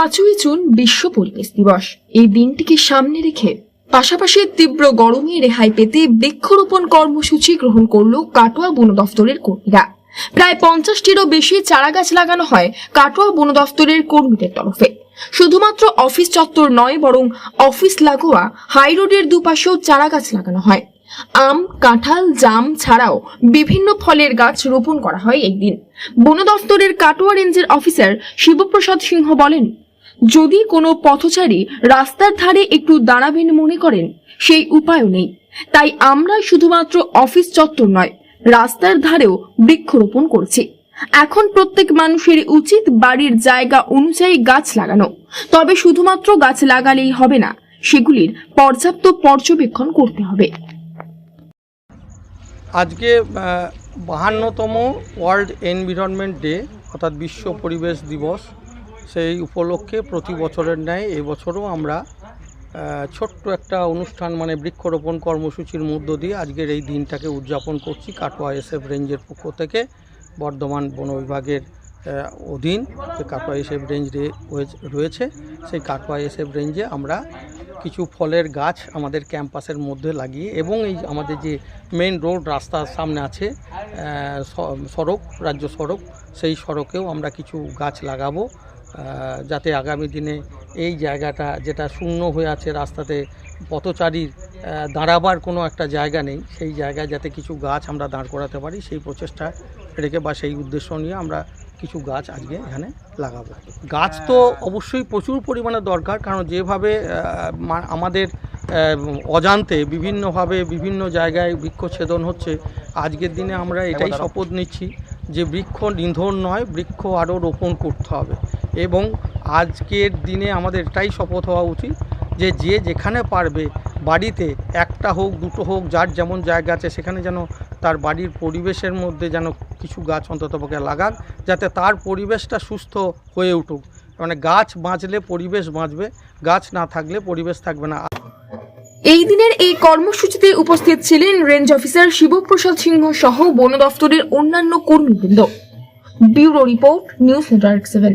পাঁচই জুন বিশ্ব পরিবেশ দিবস। এই দিনটিকে সামনে রেখে পাশাপাশি তীব্র গরমে রেহাই পেতে বৃক্ষরোপণ কর্মসূচি গ্রহণ করল কাটোয়া বন দফতরের কর্মীরা। প্রায় পঞ্চাশটিরও বেশি চারা গাছ লাগানো হয় কাটোয়া বন দফতরের কর্মীদের তরফে। শুধুমাত্র অফিস চত্বর নয়, বরং অফিস লাগোয়া হাই রোডের দুপাশেও চারা গাছ লাগানো হয়। আম, কাঁঠাল, জাম ছাড়াও বিভিন্ন ফলের গাছ রোপণ করা হয় এই দিন। বন দফতরের কাটোয়া রেঞ্জের অফিসার শিবপ্রসাদ সিংহ বলেন যদি কোনো পথচারী রাস্তার ধারে একটু দাঁড়াবেন মনে করেন, সেই উপায়ও নেই। তাই আমরা শুধুমাত্র অফিস চত্বর নয়, রাস্তার ধারেও বৃক্ষরোপণ করছি। এখন প্রত্যেক মানুষের উচিত বাড়ির জায়গা অনুযায়ী গাছ লাগানো। তবে শুধুমাত্র গাছ লাগালেই হবে না, সেগুলির পর্যাপ্ত পর্যবেক্ষণ করতে হবে। আজকে বাহান্নতম ওয়ার্ল্ড এনভিরনমেন্ট ডে, অর্থাৎ বিশ্ব পরিবেশ দিবস। সেই উপলক্ষে প্রতি বছরের ন্যায় এবছরও আমরা ছোট্ট একটা অনুষ্ঠান মানে বৃক্ষরোপণ কর্মসূচির মধ্য দিয়ে আজকের এই দিনটাকে উদযাপন করছি কাটোয়া এসএফ রেঞ্জের পক্ষ থেকে। বর্ধমান বন বিভাগের অধীন যে কাটোয়া এসএফ রেঞ্জ রয়েছে সেই কাটোয়া এসএফ রেঞ্জে আমরা কিছু ফলের গাছ আমাদের ক্যাম্পাসের মধ্যে লাগিয়ে এবং এই আমাদের যে মেন রোড রাস্তার সামনে আছে সড়ক, রাজ্য সড়ক, সেই সড়কেও আমরা কিছু গাছ লাগাবো। যাতে আগামী দিনে এই জায়গাটা যেটা শূন্য হয়ে আছে রাস্তাতে পথচারীর দাঁড়াবার কোনো একটা জায়গা নেই সেই জায়গায় যাতে কিছু গাছ আমরা দাঁড় করাতে পারি সেই প্রচেষ্টা রেখে বা সেই উদ্দেশ্য নিয়ে আমরা কিছু গাছ আজকে এখানে লাগাবো। গাছ তো অবশ্যই প্রচুর পরিমাণে দরকার কারণ যেভাবে আমাদের অজান্তে বিভিন্নভাবে বিভিন্ন জায়গায় বৃক্ষছেদন হচ্ছে আজকের দিনে আমরা এটাই শপথ নিচ্ছি যে বৃক্ষ নিধন নয় বৃক্ষ আরও রোপণ করতে হবে। এবং আজকের দিনে আমাদের এটাই শপথ হওয়া উচিত যে যে যেখানে পারবে বাড়িতে একটা হোক, দুটো হোক, যার যেমন জায়গা আছে সেখানে যেন তার বাড়ির পরিবেশের মধ্যে যেন কিছু গাছ অন্ততপক্ষে লাগাক, যাতে তার পরিবেশটা সুস্থ হয়ে উঠুক। মানে গাছ বাঁচলে পরিবেশ বাঁচবে, গাছ না থাকলে পরিবেশ থাকবে না। এই দিনের এই কর্মসূচিতে উপস্থিত ছিলেন রেঞ্জ অফিসার শিবপ্রসাদ সিংহ সহ বন দফতরের অন্যান্য কর্মীবৃন্দ। Bureau report, news network seven.